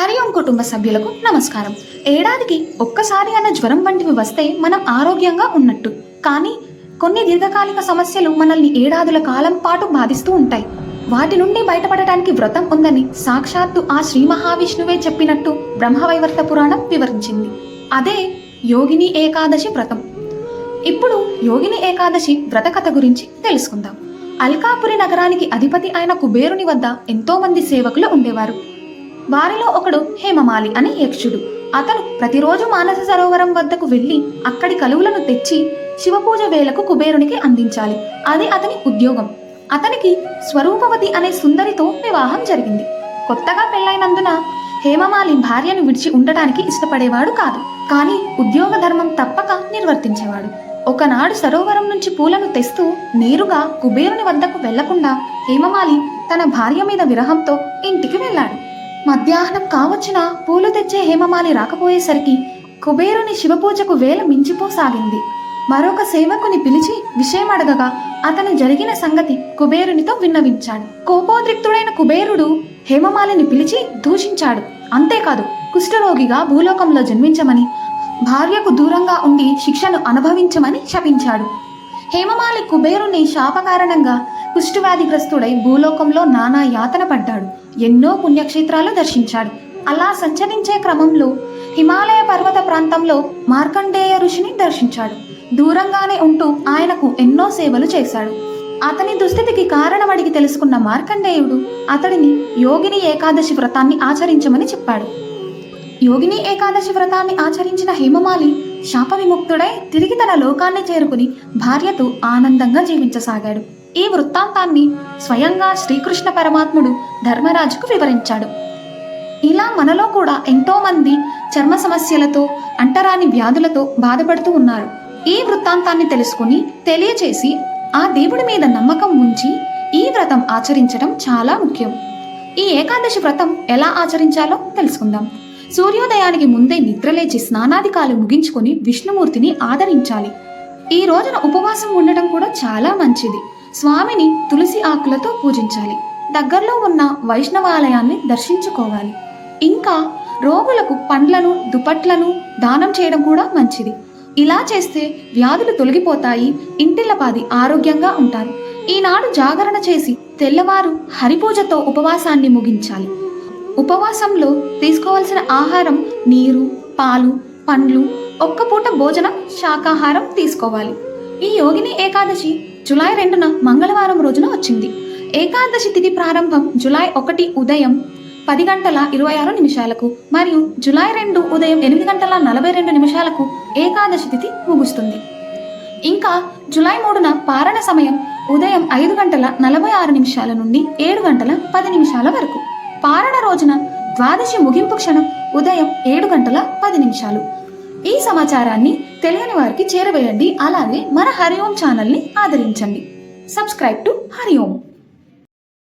హరిఓం కుటుంబ సభ్యులకు నమస్కారం. ఏడాదికి ఒక్కసారి అన్న జ్వరం వంటివి వస్తే మనం ఆరోగ్యంగా ఉన్నట్టు. కానీ కొన్ని దీర్ఘకాలిక సమస్యలు మనల్ని ఏడాదుల కాలం పాటు బాధిస్తూ ఉంటాయి. వాటి నుండి బయటపడటానికి వ్రతం ఉందని సాక్షాత్తు ఆ శ్రీ మహావిష్ణువే చెప్పినట్టు బ్రహ్మవైవర్త పురాణం వివరించింది. అదే యోగిని ఏకాదశి వ్రతం. ఇప్పుడు యోగిని ఏకాదశి వ్రత కథ గురించి తెలుసుకుందాం. అల్కాపురి నగరానికి అధిపతి అయిన కుబేరుని వద్ద ఎంతో మంది సేవకులు ఉండేవారు. వారిలో ఒకడు హేమమాలి అనే యక్షుడు. అతను ప్రతిరోజు మానస సరోవరం వద్దకు వెళ్ళి అక్కడి కలువులను తెచ్చి శివపూజ వేలకు కుబేరునికి అందించాలి. అది అతని ఉద్యోగం. అతనికి స్వరూపవతి అనే సుందరితో వివాహం జరిగింది. కొత్తగా పెళ్ళైనందున హేమమాలి భార్యను విడిచి ఉండటానికి ఇష్టపడేవాడు కాదు. కానీ ఉద్యోగ ధర్మం తప్పక నిర్వర్తించేవాడు. ఒకనాడు సరోవరం నుంచి పూలను తెస్తూ నేరుగా కుబేరుని వద్దకు వెళ్ళకుండా హేమమాలి తన భార్య మీద విరహంతో ఇంటికి వెళ్ళాడు. మధ్యాహ్నం కావచ్చిన పూలు తెచ్చే హేమమాలి రాకపోయేసరికి కుబేరుని శివపూజకు వేల మించిపోసాగింది. మరొక సేవకుని పిలిచి విషయం అడగగా అతను జరిగిన సంగతి కుబేరునితో విన్నవించాడు. కోపోద్రిక్తుడైన కుబేరుడు హేమమాలిని పిలిచి దూషించాడు. అంతేకాదు కుష్ఠరోగిగా భూలోకంలో జన్మించమని భార్యకు దూరంగా ఉండి శిక్షను అనుభవించమని శపించాడు. హేమమాలి కుబేరుని శాప కారణంగా కుష్ఠవ్యాధిగ్రస్తుడై భూలోకంలో నానా యాతన పడ్డాడు. ఎన్నో పుణ్యక్షేత్రాలు దర్శించాడు. అలా సంచరించే క్రమంలో హిమాలయ పర్వత ప్రాంతంలో మార్కండేయ ఋషిని దర్శించాడు. దూరంగానే ఉంటూ ఆయనకు ఎన్నో సేవలు చేశాడు. అతని దుస్థితికి కారణమడిగి తెలుసుకున్న మార్కండేయుడు అతడిని యోగిని ఏకాదశి వ్రతాన్ని ఆచరించమని చెప్పాడు. యోగిని ఏకాదశి వ్రతాన్ని ఆచరించిన హేమమాలి శాప విముక్తుడై తిరిగి తన లోకాన్ని చేరుకుని భార్యతో ఆనందంగా జీవించసాగాడు. ఈ వృత్తాంతాన్ని స్వయంగా శ్రీకృష్ణ పరమాత్ముడు ధర్మరాజుకు వివరించాడు. ఇలా మనలో కూడా ఎంతో మంది చర్మ సమస్యలతో అంటరాని వ్యాధులతో బాధపడుతూ ఉన్నారు. ఈ వృత్తాంతాన్ని తెలుసుకుని తెలియచేసి ఆ దేవుడి మీద నమ్మకం ఉంచి ఈ వ్రతం ఆచరించడం చాలా ముఖ్యం. ఈ ఏకాదశి వ్రతం ఎలా ఆచరించాలో తెలుసుకుందాం. సూర్యోదయానికి ముందే నిద్రలేచి స్నానాధికాలు ముగించుకొని విష్ణుమూర్తిని ఆదరించాలి. ఈ రోజున ఉపవాసం ఉండటం కూడా చాలా మంచిది. స్వామిని తులసి ఆకులతో పూజించాలి. దగ్గరలో ఉన్న వైష్ణవాలయాన్ని దర్శించుకోవాలి. ఇంకా రోగులకు పండ్లను దుపట్లను దానం చేయడం కూడా మంచిది. ఇలా చేస్తే వ్యాధులు తొలగిపోతాయి ఇంటిల్లపాది ఆరోగ్యంగా ఉంటారు. ఈనాడు జాగరణ చేసి తెల్లవారు హరిపూజతో ఉపవాసాన్ని ముగించాలి. ఉపవాసంలో తీసుకోవాల్సిన ఆహారం నీరు పాలు పండ్లు ఒక్క పూట భోజనం శాకాహారం తీసుకోవాలి. ఈ యోగిని ఏకాదశి జులై రెండున మంగళవారం రోజున వచ్చింది. ఏకాదశి తిథి ప్రారంభం జులై ఒకటి ఉదయం పది గంటల ఇరవై ఆరు నిమిషాలకు మరియు జులై రెండు ఉదయం ఎనిమిది గంటల నలభై రెండు నిమిషాలకు ఏకాదశి తిథి ముగుస్తుంది. ఇంకా జులై మూడున పారణ సమయం ఉదయం ఐదు గంటల నలభై ఆరు నిమిషాల నుండి ఏడు గంటల పది నిమిషాల వరకు. పారణ రోజున ద్వాదశి ముగింపు క్షణం ఉదయం ఏడు గంటల పది నిమిషాలు. ఈ సమాచారాన్ని తెలియని వారికి చేరవేయండి. అలాగే మన హరి ఓం ఛానల్ని ఆదరించండి. Subscribe to Hari Om